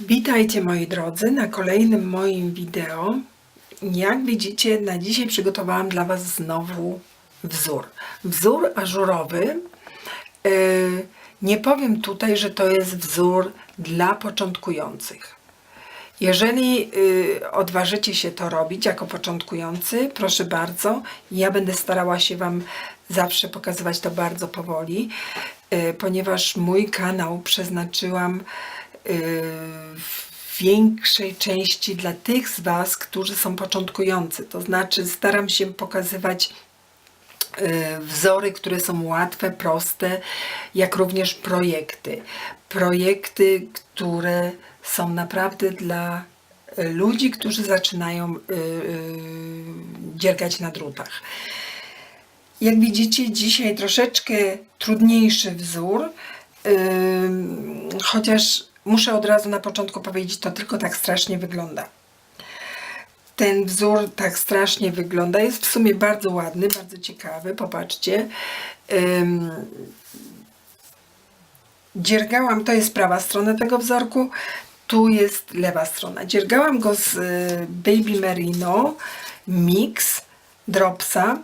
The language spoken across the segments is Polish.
Witajcie moi drodzy na kolejnym moim wideo. Jak widzicie, na dzisiaj przygotowałam dla Was znowu wzór. Wzór ażurowy. Yy, nie powiem tutaj, że to jest wzór dla początkujących. Jeżeli y, odważycie się to robić jako początkujący, proszę bardzo, ja będę starała się Wam zawsze pokazywać to bardzo powoli, y, ponieważ mój kanał przeznaczyłam y, większej części dla tych z Was, którzy są początkujący. To znaczy, staram się pokazywać y, wzory, które są łatwe, proste, jak również projekty. Projekty, które są naprawdę dla y, ludzi, którzy zaczynają y, y, dziergać na drutach. Jak widzicie, dzisiaj troszeczkę trudniejszy wzór, chociaż muszę od razu na początku powiedzieć, to tylko tak strasznie wygląda. Ten wzór tak strasznie wygląda. Jest w sumie bardzo ładny, bardzo ciekawy. Popatrzcie. Ym, dziergałam, to jest prawa strona tego wzorku, tu jest lewa strona. Dziergałam go z y, Baby Merino Mix Dropsa.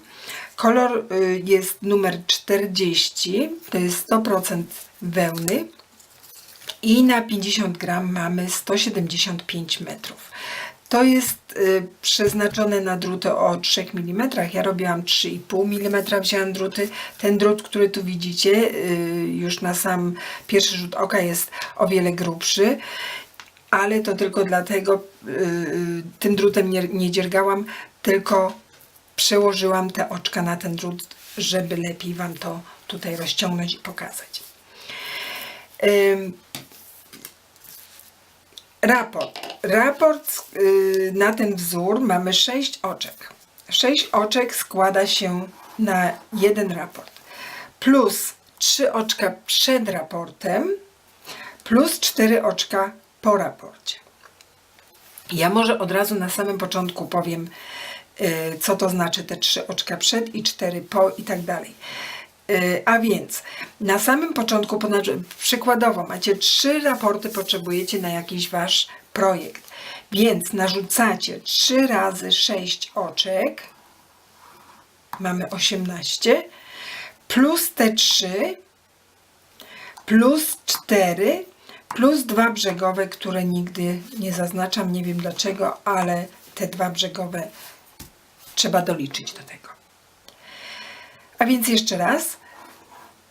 Kolor y, jest numer 40, to jest 100% wełny i na 50 gram mamy 175 metrów. To jest y, przeznaczone na druty o 3 mm. Ja robiłam 3,5 mm, wzięłam druty. Ten drut, który tu widzicie, y, już na sam pierwszy rzut oka jest o wiele grubszy, ale to tylko dlatego y, y, tym drutem nie, nie dziergałam, tylko przełożyłam te oczka na ten drut, żeby lepiej Wam to tutaj rozciągnąć i pokazać. Raport. Raport y, na ten wzór mamy 6 oczek. 6 oczek składa się na jeden raport. Plus 3 oczka przed raportem, plus 4 oczka po raporcie. Ja może od razu na samym początku powiem, y, co to znaczy te 3 oczka przed i 4 po i tak dalej. Y, A więc na samym początku, przykładowo, macie trzy raporty, potrzebujecie na jakiś wasz projekt. Więc narzucacie 3 razy 6 oczek, mamy 18, plus te 3, plus 4, plus dwa brzegowe, które nigdy nie zaznaczam, nie wiem dlaczego, ale te dwa brzegowe trzeba doliczyć do tego. A więc jeszcze raz.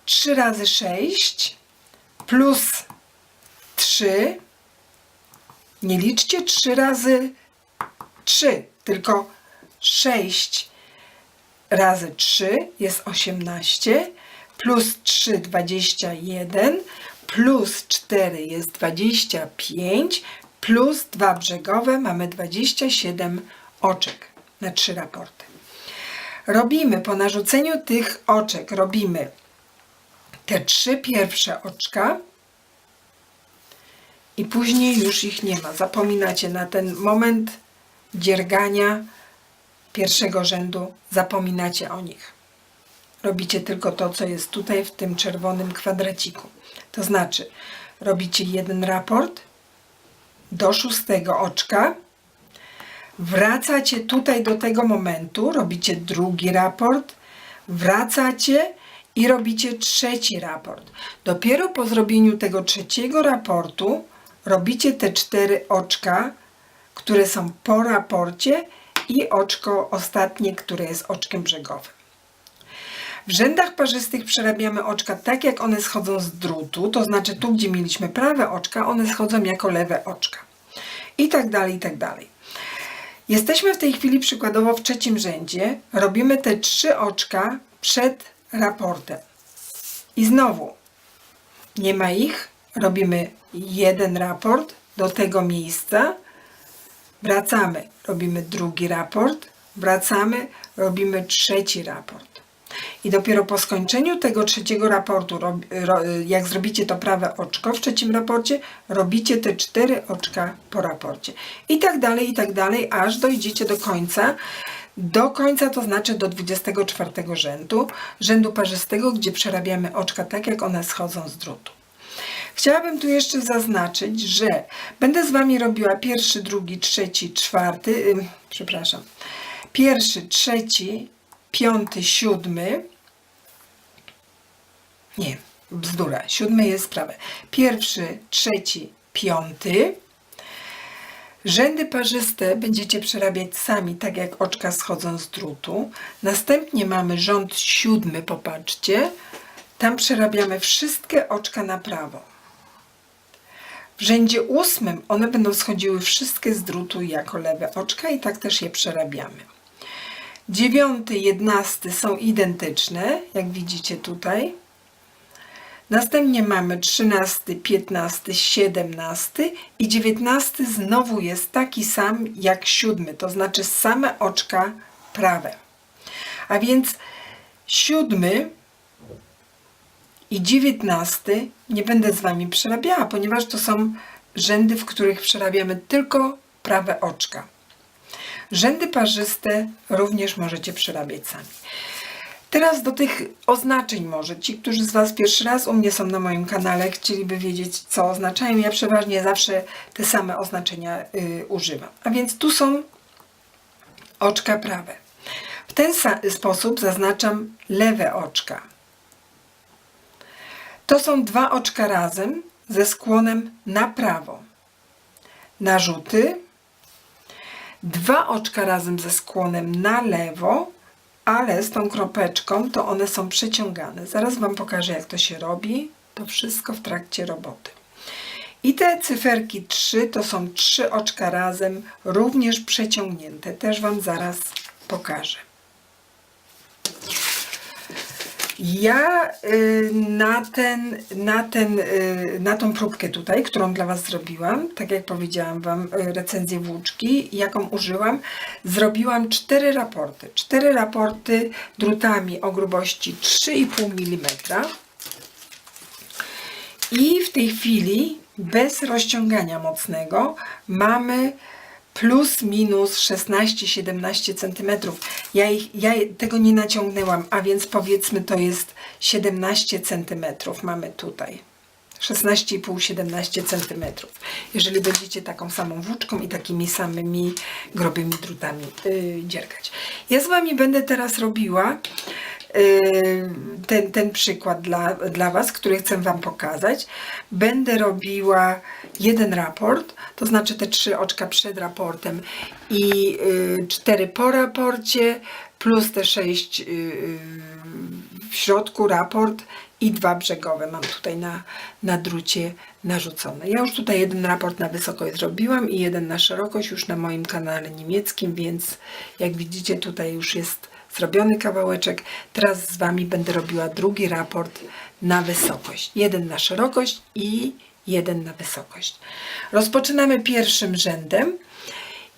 3 razy 6 plus 3. Nie liczcie 3 razy 3, tylko 6 razy 3 jest 18, plus 3 21, plus 4 jest 25, plus 2 brzegowe mamy 27 oczek na 3 raporty robimy po narzuceniu tych oczek, robimy te trzy pierwsze oczka i później już ich nie ma. Zapominacie na ten moment dziergania pierwszego rzędu, zapominacie o nich. Robicie tylko to, co jest tutaj w tym czerwonym kwadraciku. To znaczy, robicie jeden raport do szóstego oczka, wracacie tutaj do tego momentu, robicie drugi raport, wracacie i robicie trzeci raport. Dopiero po zrobieniu tego trzeciego raportu robicie te cztery oczka, które są po raporcie i oczko ostatnie, które jest oczkiem brzegowym. W rzędach parzystych przerabiamy oczka tak, jak one schodzą z drutu, to znaczy tu, gdzie mieliśmy prawe oczka, one schodzą jako lewe oczka. I tak dalej, i tak dalej. Jesteśmy w tej chwili przykładowo w trzecim rzędzie. Robimy te trzy oczka przed raportem. I znowu nie ma ich. Robimy jeden raport do tego miejsca. Wracamy. Robimy drugi raport. Wracamy. Robimy trzeci raport. I dopiero po skończeniu tego trzeciego raportu, jak zrobicie to prawe oczko w trzecim raporcie, robicie te cztery oczka po raporcie. I tak dalej, i tak dalej, aż dojdziecie do końca. Do końca to znaczy do 24 rzędu, rzędu parzystego, gdzie przerabiamy oczka tak, jak one schodzą z drutu. Chciałabym tu jeszcze zaznaczyć, że będę z Wami robiła pierwszy, drugi, trzeci, czwarty, ym, przepraszam, pierwszy, trzeci, piąty, siódmy, nie, bzdura, siódmy jest prawe, pierwszy, trzeci, piąty, Rzędy parzyste będziecie przerabiać sami, tak jak oczka schodzą z drutu. Następnie mamy rząd siódmy, popatrzcie. Tam przerabiamy wszystkie oczka na prawo. W rzędzie ósmym one będą schodziły wszystkie z drutu jako lewe oczka i tak też je przerabiamy. Dziewiąty, jedenasty są identyczne, jak widzicie tutaj. Następnie mamy 13, 15, 17 i 19 znowu jest taki sam jak siódmy, to znaczy same oczka prawe. A więc siódmy i 19 nie będę z Wami przerabiała, ponieważ to są rzędy, w których przerabiamy tylko prawe oczka. Rzędy parzyste również możecie przerabiać sami. Teraz do tych oznaczeń może. Ci, którzy z Was pierwszy raz u mnie są na moim kanale, chcieliby wiedzieć, co oznaczają. Ja przeważnie zawsze te same oznaczenia y, używam. A więc tu są oczka prawe. W ten sposób zaznaczam lewe oczka. To są dwa oczka razem ze skłonem na prawo. Narzuty. Dwa oczka razem ze skłonem na lewo ale z tą kropeczką to one są przeciągane. Zaraz Wam pokażę, jak to się robi. To wszystko w trakcie roboty. I te cyferki 3 to są trzy oczka razem, również przeciągnięte. Też Wam zaraz pokażę. Ja y, na, ten, na, ten, y, na tą próbkę tutaj, którą dla Was zrobiłam, tak jak powiedziałam Wam, y, recenzję włóczki, jaką użyłam, zrobiłam cztery raporty. Cztery raporty drutami o grubości 3,5 mm. I w tej chwili, bez rozciągania mocnego, mamy plus minus 16-17 cm. Ja, ich, ja tego nie naciągnęłam, a więc powiedzmy to jest 17 cm mamy tutaj. 16,5-17 cm. Jeżeli będziecie taką samą włóczką i takimi samymi grobymi drutami yy, dziergać. Ja z Wami będę teraz robiła ten, ten przykład dla, dla Was, który chcę Wam pokazać. Będę robiła jeden raport, to znaczy te trzy oczka przed raportem i yy, cztery po raporcie, plus te sześć yy, w środku raport i dwa brzegowe mam tutaj na, na drucie narzucone. Ja już tutaj jeden raport na wysokość zrobiłam i jeden na szerokość już na moim kanale niemieckim, więc jak widzicie tutaj już jest zrobiony kawałeczek. Teraz z Wami będę robiła drugi raport na wysokość. Jeden na szerokość i jeden na wysokość. Rozpoczynamy pierwszym rzędem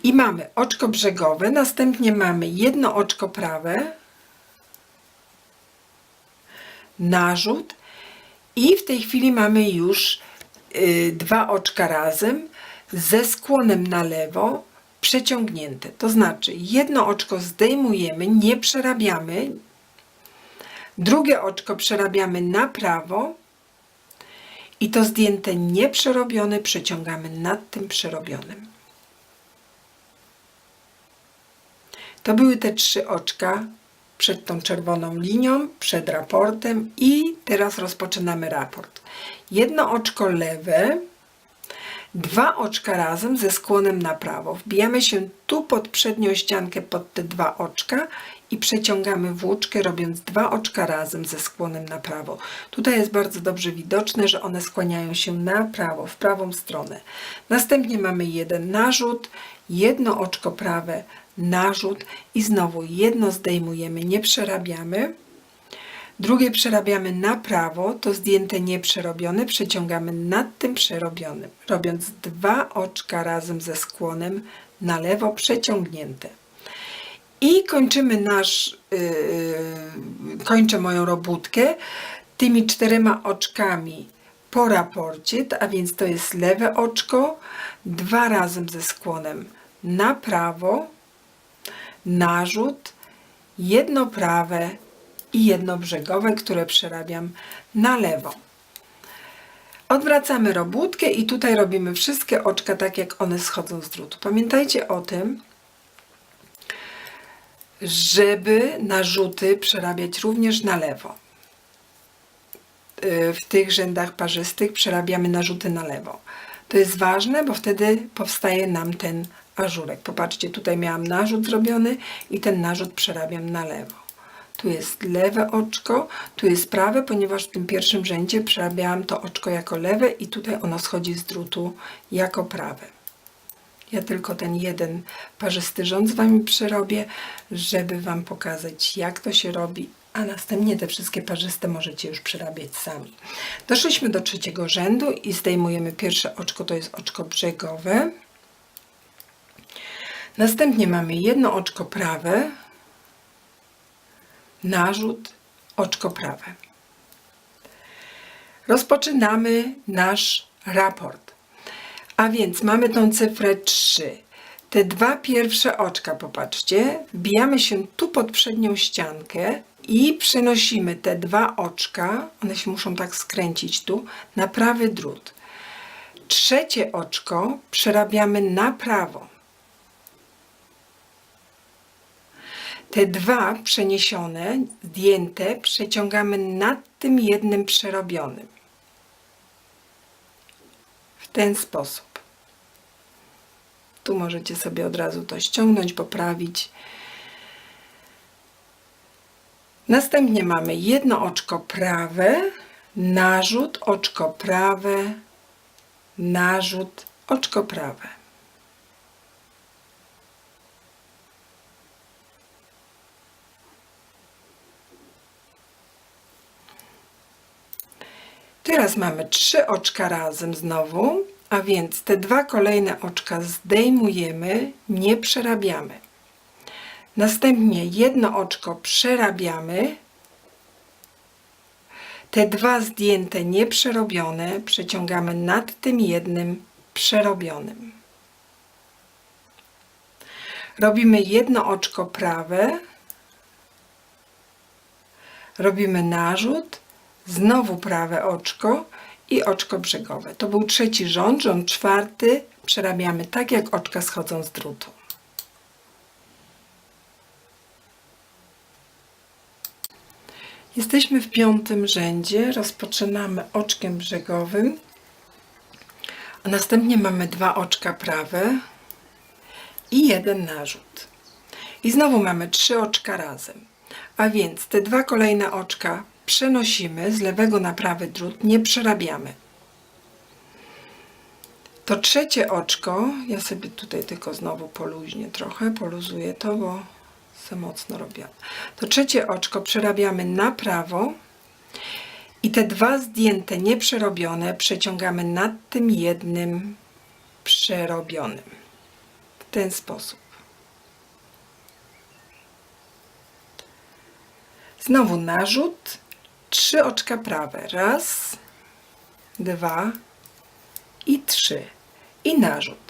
i mamy oczko brzegowe, następnie mamy jedno oczko prawe, narzut i w tej chwili mamy już y, dwa oczka razem ze skłonem na lewo przeciągnięte. To znaczy jedno oczko zdejmujemy, nie przerabiamy, drugie oczko przerabiamy na prawo i to zdjęte nieprzerobione przeciągamy nad tym przerobionym. To były te trzy oczka przed tą czerwoną linią, przed raportem i teraz rozpoczynamy raport. Jedno oczko lewe, dwa oczka razem ze skłonem na prawo. Wbijamy się tu pod przednią ściankę pod te dwa oczka i przeciągamy włóczkę robiąc dwa oczka razem ze skłonem na prawo. Tutaj jest bardzo dobrze widoczne, że one skłaniają się na prawo, w prawą stronę. Następnie mamy jeden narzut, jedno oczko prawe, narzut i znowu jedno zdejmujemy, nie przerabiamy. Drugie przerabiamy na prawo, to zdjęte nieprzerobione przeciągamy nad tym przerobionym, robiąc dwa oczka razem ze skłonem na lewo przeciągnięte. I kończymy nasz, yy, kończę moją robótkę tymi czterema oczkami po raporcie, a więc to jest lewe oczko, dwa razem ze skłonem na prawo, narzut, jedno prawe i jedno brzegowe, które przerabiam na lewo. Odwracamy robótkę i tutaj robimy wszystkie oczka tak, jak one schodzą z drutu. Pamiętajcie o tym, żeby narzuty przerabiać również na lewo. Y, W tych rzędach parzystych przerabiamy narzuty na lewo. To jest ważne, bo wtedy powstaje nam ten ażurek. Popatrzcie, tutaj miałam narzut zrobiony i ten narzut przerabiam na lewo. Tu jest lewe oczko, tu jest prawe, ponieważ w tym pierwszym rzędzie przerabiałam to oczko jako lewe i tutaj ono schodzi z drutu jako prawe. Ja tylko ten jeden parzysty rząd z Wami przerobię, żeby Wam pokazać, jak to się robi, a następnie te wszystkie parzyste możecie już przerabiać sami. Doszliśmy do trzeciego rzędu i zdejmujemy pierwsze oczko, to jest oczko brzegowe. Następnie mamy jedno oczko prawe, narzut, oczko prawe. Rozpoczynamy nasz raport. A więc mamy tą cyfrę 3. Te dwa pierwsze oczka, popatrzcie, wbijamy się tu pod przednią ściankę i przenosimy te dwa oczka, one się muszą tak skręcić tu, na prawy drut. Trzecie oczko przerabiamy na prawo. Te dwa przeniesione, zdjęte, przeciągamy nad tym jednym przerobionym. W ten sposób. Tu możecie sobie od razu to ściągnąć, poprawić. Następnie mamy jedno oczko prawe, narzut, oczko prawe, narzut, oczko prawe. Teraz mamy trzy oczka razem znowu, a więc te dwa kolejne oczka zdejmujemy, nie przerabiamy. Następnie jedno oczko przerabiamy. Te dwa zdjęte, nieprzerobione przeciągamy nad tym jednym przerobionym. Robimy jedno oczko prawe. Robimy narzut, znowu prawe oczko i oczko brzegowe. To był trzeci rząd, rząd czwarty. Przerabiamy tak, jak oczka schodzą z drutu. Jesteśmy w piątym rzędzie. Rozpoczynamy oczkiem brzegowym, a następnie mamy dwa oczka prawe i jeden narzut. I znowu mamy trzy oczka razem. A więc te dwa kolejne oczka przenosimy z lewego na prawy drut, nie przerabiamy. To trzecie oczko, ja sobie tutaj tylko znowu poluźnię trochę, poluzuję to, bo za mocno robię. To trzecie oczko przerabiamy na prawo i te dwa zdjęte, nieprzerobione przeciągamy nad tym jednym przerobionym. W ten sposób. Znowu narzut, trzy oczka prawe. Raz, dwa i trzy. I narzut.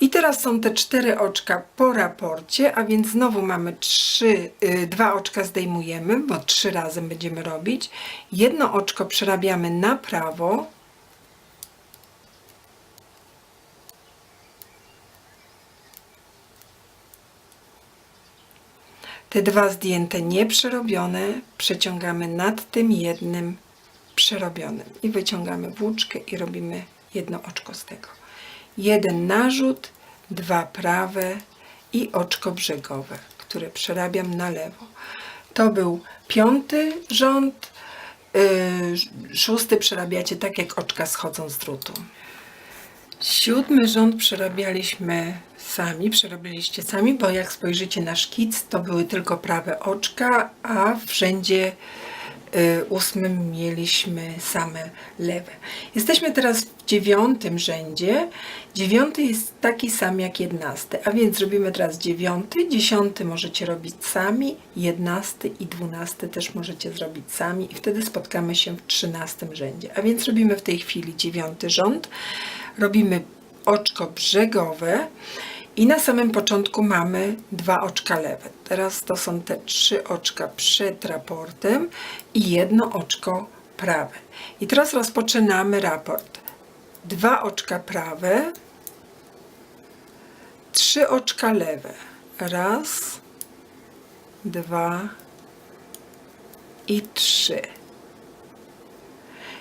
I teraz są te cztery oczka po raporcie, a więc znowu mamy trzy, y, dwa oczka zdejmujemy, bo trzy razem będziemy robić. Jedno oczko przerabiamy na prawo. Te dwa zdjęte nieprzerobione przeciągamy nad tym jednym przerobionym i wyciągamy włóczkę i robimy jedno oczko z tego. Jeden narzut, dwa prawe i oczko brzegowe, które przerabiam na lewo. To był piąty rząd. Yy, szósty przerabiacie tak, jak oczka schodzą z drutu. Siódmy rząd przerabialiśmy sami, przerabiliście sami, bo jak spojrzycie na szkic, to były tylko prawe oczka, a w rzędzie y, ósmym mieliśmy same lewe. Jesteśmy teraz w dziewiątym rzędzie. Dziewiąty jest taki sam jak jedenasty, a więc robimy teraz dziewiąty, dziesiąty możecie robić sami, jedenasty i dwunasty też możecie zrobić sami i wtedy spotkamy się w trzynastym rzędzie. A więc robimy w tej chwili dziewiąty rząd, robimy oczko brzegowe i na samym początku mamy dwa oczka lewe. Teraz to są te trzy oczka przed raportem i jedno oczko prawe. I teraz rozpoczynamy raport. Dwa oczka prawe, trzy oczka lewe. Raz, dwa i trzy.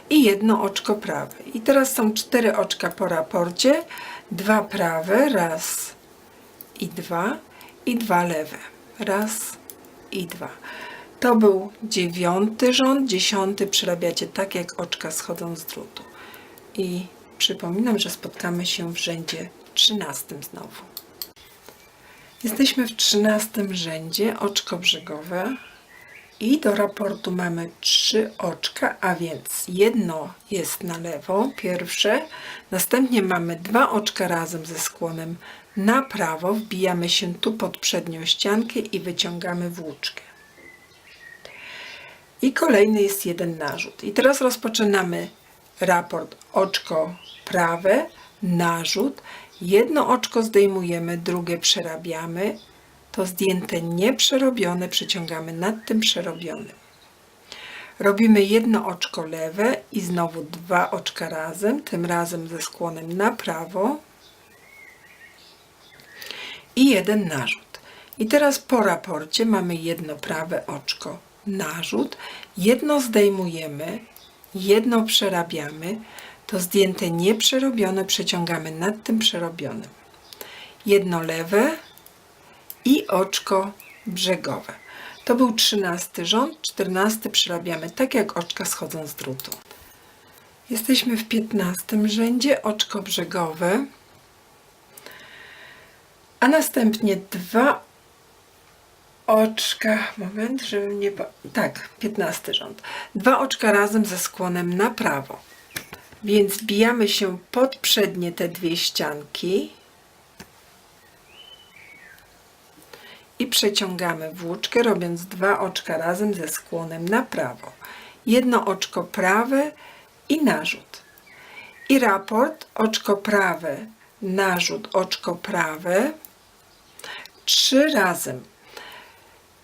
I jedno oczko prawe. I teraz są cztery oczka po raporcie. Dwa prawe, raz i dwa. I dwa lewe. Raz i dwa. To był dziewiąty rząd. Dziesiąty przerabiacie tak, jak oczka schodzą z drutu. I przypominam, że spotkamy się w rzędzie trzynastym znowu. Jesteśmy w trzynastym rzędzie, oczko brzegowe. I do raportu mamy trzy oczka, a więc jedno jest na lewo, pierwsze. Następnie mamy dwa oczka razem ze skłonem na prawo. Wbijamy się tu pod przednią ściankę i wyciągamy włóczkę. I kolejny jest jeden narzut. I teraz rozpoczynamy raport oczko prawe, narzut. Jedno oczko zdejmujemy, drugie przerabiamy. To zdjęte nieprzerobione przeciągamy nad tym przerobionym. Robimy jedno oczko lewe i znowu dwa oczka razem, tym razem ze skłonem na prawo i jeden narzut. I teraz po raporcie mamy jedno prawe oczko narzut, jedno zdejmujemy, jedno przerabiamy, to zdjęte nieprzerobione przeciągamy nad tym przerobionym. Jedno lewe i oczko brzegowe. To był trzynasty rząd, czternasty przerabiamy tak jak oczka schodzą z drutu. Jesteśmy w piętnastym rzędzie, oczko brzegowe, a następnie dwa oczka, moment, żebym nie... Tak, piętnasty rząd. Dwa oczka razem ze skłonem na prawo. Więc bijamy się pod przednie te dwie ścianki i przeciągamy włóczkę, robiąc dwa oczka razem ze skłonem na prawo. Jedno oczko prawe i narzut. I raport oczko prawe, narzut, oczko prawe. Trzy razem.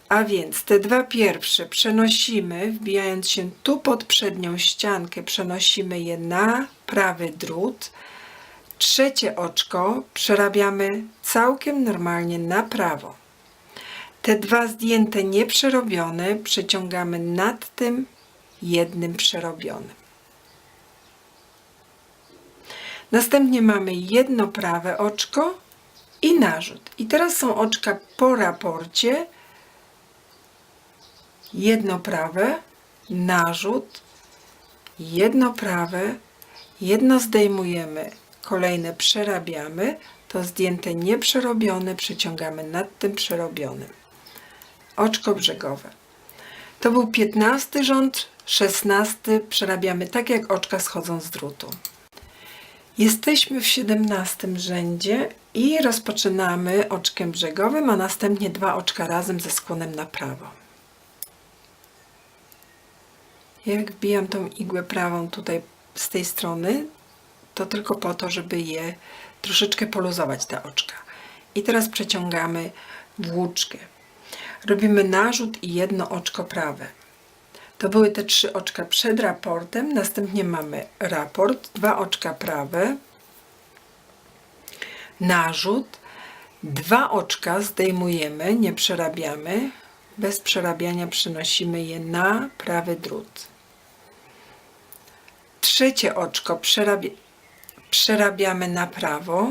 A więc te dwa pierwsze przenosimy, wbijając się tu pod przednią ściankę, przenosimy je na prawy drut. Trzecie oczko przerabiamy całkiem normalnie na prawo. Te dwa zdjęte nieprzerobione przeciągamy nad tym jednym przerobionym. Następnie mamy jedno prawe oczko i narzut. I teraz są oczka po raporcie. Jedno prawe, narzut, jedno prawe, jedno zdejmujemy, kolejne przerabiamy, to zdjęte nieprzerobione przeciągamy nad tym przerobionym. Oczko brzegowe. To był 15 rząd, 16 przerabiamy tak jak oczka schodzą z drutu. Jesteśmy w 17 rzędzie i rozpoczynamy oczkiem brzegowym, a następnie dwa oczka razem ze skłonem na prawo. Jak wbijam tą igłę prawą tutaj z tej strony, to tylko po to, żeby je troszeczkę poluzować te oczka. I teraz przeciągamy włóczkę. Robimy narzut i jedno oczko prawe. To były te trzy oczka przed raportem. Następnie mamy raport, dwa oczka prawe, narzut, dwa oczka zdejmujemy, nie przerabiamy. Bez przerabiania przenosimy je na prawy drut. Trzecie oczko przerabia, przerabiamy na prawo.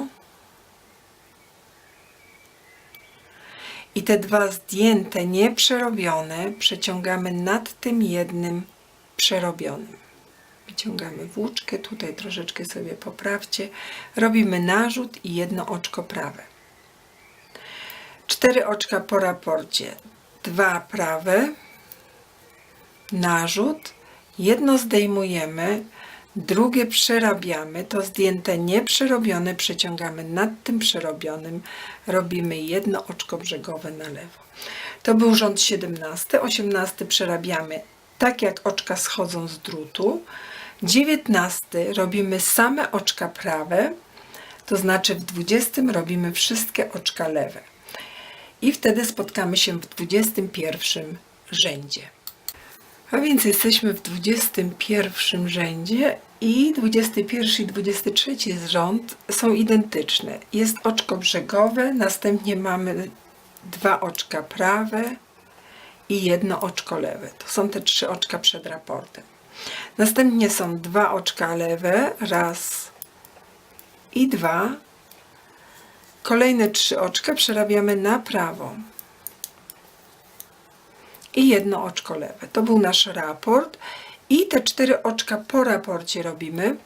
I te dwa zdjęte, nieprzerobione przeciągamy nad tym jednym przerobionym. Wyciągamy włóczkę, tutaj troszeczkę sobie poprawcie. Robimy narzut i jedno oczko prawe. Cztery oczka po raporcie. Dwa prawe, narzut, jedno zdejmujemy, drugie przerabiamy, to zdjęte nieprzerobione przeciągamy nad tym przerobionym, robimy jedno oczko brzegowe na lewo. To był rząd 17, 18 przerabiamy tak jak oczka schodzą z drutu, 19 robimy same oczka prawe, to znaczy w 20 robimy wszystkie oczka lewe. I wtedy spotkamy się w 21 rzędzie. A więc jesteśmy w 21 rzędzie i 21 i 23 rząd są identyczne. Jest oczko brzegowe, następnie mamy dwa oczka prawe i jedno oczko lewe. To są te trzy oczka przed raportem. Następnie są dwa oczka lewe, raz i dwa. Kolejne trzy oczka przerabiamy na prawo i jedno oczko lewe. To był nasz raport. I te cztery oczka po raporcie robimy.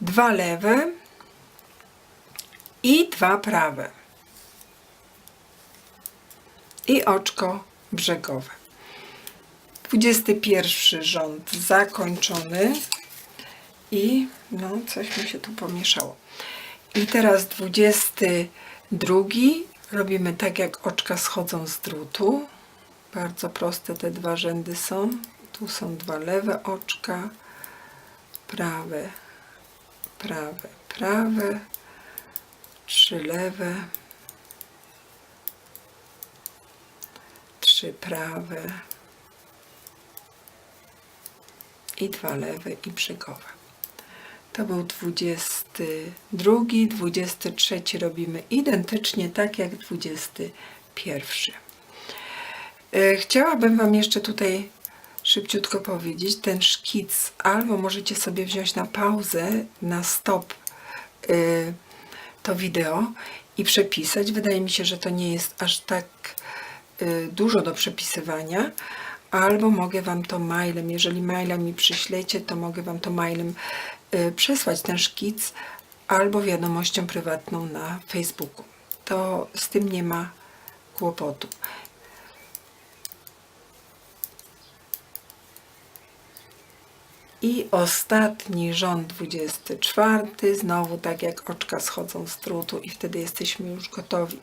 Dwa lewe i dwa prawe. I oczko brzegowe. 21 rząd zakończony. I no, coś mi się tu pomieszało. I teraz 22 robimy tak, jak oczka schodzą z drutu. Bardzo proste te dwa rzędy są. Tu są dwa lewe oczka, prawe, prawe, prawe, trzy lewe, trzy prawe i dwa lewe i brzegowe. To był 22, 23 robimy identycznie tak jak 21. E, Chciałabym Wam jeszcze tutaj szybciutko powiedzieć, ten szkic albo możecie sobie wziąć na pauzę, na stop y, to wideo i przepisać. Wydaje mi się, że to nie jest aż tak y, dużo do przepisywania, albo mogę Wam to mailem, jeżeli maila mi przyślecie, to mogę Wam to mailem przesłać ten szkic albo wiadomością prywatną na Facebooku. To z tym nie ma kłopotu. I ostatni rząd 24, znowu tak jak oczka schodzą z drutu i wtedy jesteśmy już gotowi.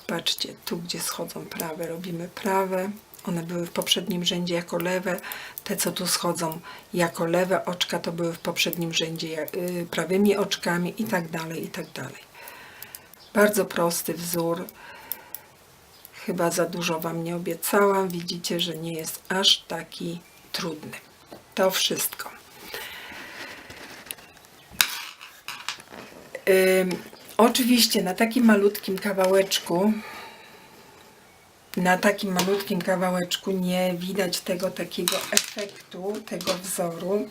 Popatrzcie, tu gdzie schodzą prawe, robimy prawe. One były w poprzednim rzędzie jako lewe. Te, co tu schodzą jako lewe oczka, to były w poprzednim rzędzie y, prawymi oczkami i tak dalej, i tak dalej. Bardzo prosty wzór. Chyba za dużo Wam nie obiecałam. Widzicie, że nie jest aż taki trudny. To wszystko. Oczywiście na takim malutkim kawałeczku na takim malutkim kawałeczku nie widać tego takiego efektu, tego wzoru.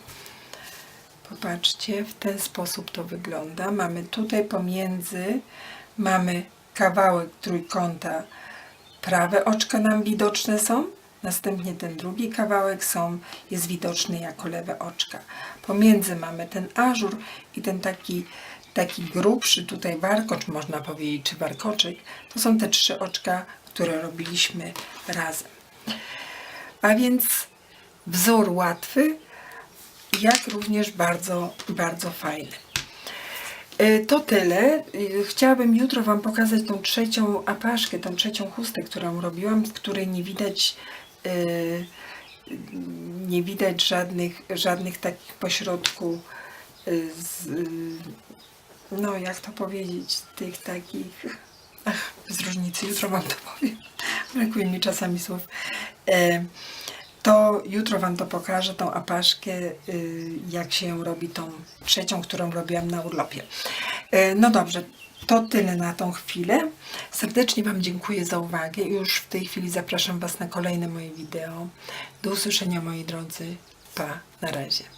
Popatrzcie, w ten sposób to wygląda. Mamy tutaj pomiędzy, mamy kawałek trójkąta, prawe oczka nam widoczne są, następnie ten drugi kawałek są, jest widoczny jako lewe oczka. Pomiędzy mamy ten ażur i ten taki, taki grubszy tutaj warkocz, można powiedzieć, czy warkoczek. To są te trzy oczka, które robiliśmy razem. A więc wzór łatwy, jak również bardzo, bardzo fajny. Y, To tyle. Y, Chciałabym jutro Wam pokazać tą trzecią apaszkę, tą trzecią chustę, którą robiłam, z której nie widać nie widać żadnych, żadnych takich pośrodku y, z, y, no jak to powiedzieć, tych takich ach, różnicy, jutro Wam to powiem. Brakuje mi czasami słów. To jutro Wam to pokażę, tą apaszkę, y, jak się ją robi, tą trzecią, którą robiłam na urlopie. No dobrze, to tyle na tą chwilę. Serdecznie Wam dziękuję za uwagę już w tej chwili zapraszam Was na kolejne moje wideo. Do usłyszenia moi drodzy. Pa, na razie.